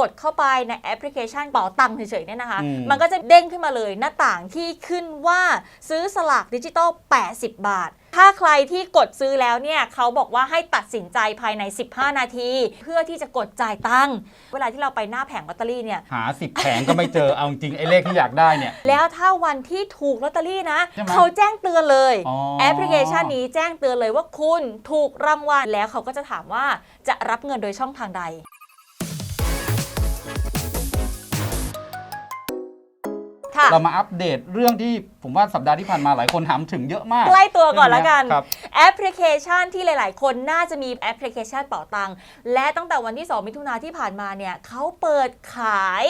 กดเข้าไปในแอปพลิเคชันเป๋าตังค์เฉยๆเนี่ยนะคะ อืม มันก็จะเด้งขึ้นมาเลยหน้าต่างที่ขึ้นว่าซื้อสลากดิจิตอล 80 บาท ถ้าใครที่กดซื้อแล้วเนี่ยเขาบอกว่าให้ตัดสินใจภายใน 15 นาที เพื่อที่จะกดจ่ายตังค์เวลาที่เราไปหน้าแผงลอตเตอรี่เนี่ย หาสิบแผงก็ไม่เจอ เอาจริงๆไอ้เลขที่อยากได้เนี่ย แล้วถ้าวันที่ถูกลอตเตอรี่นะ ใช่ไหมเขาแจ้งเตือนเลย อ๋อ แอปพลิเคชันนี้แจ้งเตือนเลยว่าคุณถูกรางวัลแล้วเขาก็จะถามว่าจะรับเงินโดยช่องทางใด ค่ะ เรามาอัปเดตเรื่องที่ผมว่าสัปดาห์ที่ผ่านมาหลายคนถามถึงเยอะมาก ใกล้ตัวก่อนละกัน ครับแอปพลิเคชันที่หลาย ๆ คนน่าจะมีแอปพลิเคชันเป๋าตังค์และตั้งแต่วันที่ 2 มิถุนาที่ผ่านมาเนี่ยเขาเปิดขาย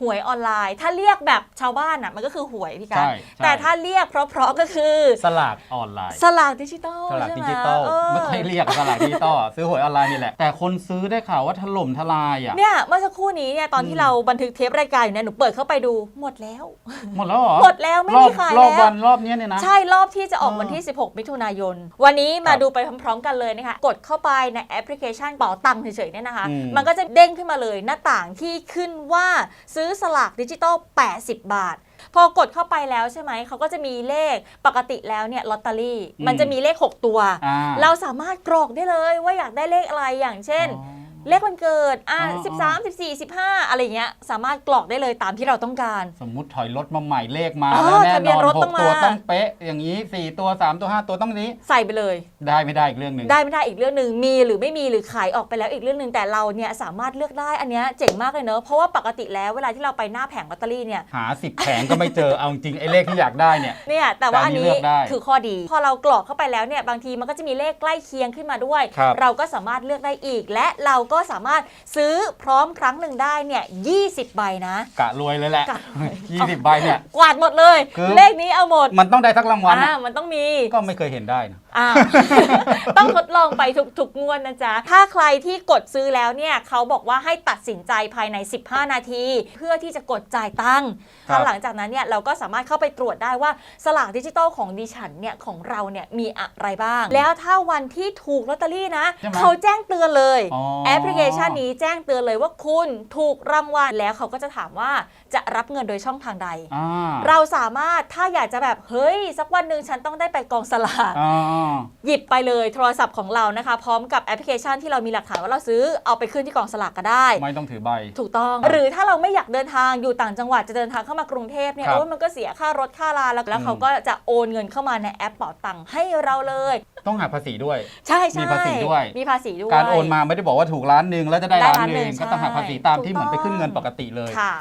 หวยออนไลน์ ถ้าเรียกแบบชาวบ้านอะมันก็คือหวยพี่กัใช่นใช่ แต่ถ้าเรียกเพราะๆก็คือ สลากออนไลน์ สลากดิจิตอลสลากใช่ดิไหมจิตอลเออไม่ค่อยเรียกสลากดิจิตอลซื้อหวยออนไลน์นี่แหละ แต่คนซื้อได้ข่าวว่าถล่มทลายอะ เนี่ยเมื่อสักครู่นี้เนี่ยตอนที่อืม เราบันทึกเทปรายการอยู่เนี่ยหนูเปิดเข้าไปดูหมดแล้ว หมดแล้วเหรอหมดแล้วไม่รอมีบขายรอบแล้วัว นรอบเนี้ยเนี่ยนะ ใช่รอบที่จะออกอ๋อวันที่ 16 มิถุนายน วันนี้มาครับดูไปพร้อมๆกันเลยนะคะ กดเข้าไปในแอปพลิเคชันเป๋าตังค์เฉยๆเนี่ยนะคะ อืมมันก็จะเด้งขึ้นมาเลยหน้าต่างที่ขึ้นว่าซื้อสลากดิจิตอล 80 บาท พอกดเข้าไปแล้วใช่ไหม เขาก็จะมีเลขปกติแล้วเนี่ยลอตเตอรี่ มันจะมีเลข 6 ตัว อ่า เราสามารถกรอกได้เลยว่าอยากได้เลขอะไรอย่างเช่น อ๋อ เลขวันเกิด อะอ๋อ13 14 15อะไรเงี้ย สามารถกรอกได้เลยตามที่เราต้องการ สมมุติถอยรถมาใหม่เลขมาอ๋อแล้วแน่ทะเบีนยนอนรถหต้อกงมา ตัวต้องเป๊ะ อย่างนี้4ตัว3ตัว5ตัวต้องนี้ ใส่ไปเลย ได้ไม่ได้อีกเรื่องหนึ่ง ได้ไม่ได้อีกเรื่องหนึ่งมีหรือไม่มีหรือขายออกไปแล้วอีกเรื่องหนึ่งแต่เราเนี่ยสามารถเลือกได้อันเนี้ยเจ๋งมากเลยเนอะเพราะว่าปกติแล้วเวลาที่เราไปหน้าแผงลอตเตอรี่เนี่ยหาสิบแผงก็ไม่เจอ เอาจริงไอ้เลขที่อยากได้เนี่ย เนี่ยแต่ว่าแต่อัอันนนี้นี้เลือกได้คือข้อดี พอเรากรอกเข้าไปแล้วเนี่ยบางทีมันก็จะมีเลขใกล้เคียงขึ้นมาด้วย ครับ เราก็สามารถเลือกได้อีก และเราก็สามารถซื้อพร้อมครั้งหนึ่งได้เนี่ย20 ใบนะ กะรวยเลยแหละกะรวย ยี่สิบใบเนี่ย กวาดหมดเลย คือ เลขนี้เอาหมดมันต้องได้สักรางวัลอ่าอะมันต้องมี ก็ไม่เคยเห็นได้นะ อ่า ต้องทดลองไปทุกๆงวดนะจ๊ะ ถ้าใครที่กดซื้อแล้วเนี่ย เขาบอกว่าให้ตัดสินใจภายใน 15 นาที เพื่อที่จะกดจ่ายตังค์ครับหลังจากนั้นเนี่ย เราก็สามารถเข้าไปตรวจได้ว่าสลากดิจิตอลของดิฉันเนี่ย ของเราเนี่ย มีอะไรบ้าง แล้วถ้าวันที่ถูกลอตเตอรี่นะ ใช่ไหมเขาแจ้งเตือนเลย อ๋อแอปพลิเคชันนี้แจ้งเตือนเลยว่าคุณถูกรางวัลแล้วเขาก็จะถามว่าจะรับเงินโดยช่องทางใดอ่าเราสามารถถ้าอยากจะแบบเฮ้ย สักวันหนึ่งฉันต้องได้ไปกองสลากอ่าหยิบไปเลยโทรศัพท์ของเรานะคะ พร้อมกับแอปพลิเคชันที่เรามีหลักฐานว่าเราซื้อเอาไปขึ้นที่กองสลากก็ได้ ไม่ต้องถือใบ ถูกต้อง หรือถ้าเราไม่อยากเดินทางอยู่ต่างจังหวัดจะเดินทางเข้ามากรุงเทพเนี่ยครับโอ้ยมันก็เสียค่ารถค่าลาแล้วแล้วอืมเขาก็จะโอนเงินเข้ามาในแอปเป๋าตังค์ให้เราเลย ต้องหักภาษีด้วย ใช่ใช่มีภาษีด้วย มีภาษีด้วยการโอนมาไม่ได้บอกว่าถูกล้านหนึ่งแล้วจะได้ได้ล้านล้านหหนึ่นึ่งงก็ต้องหักภาษีใช่ตามที่ถูกเหมือนไปต้องขึ้นเงินปกติเลย ค่ะ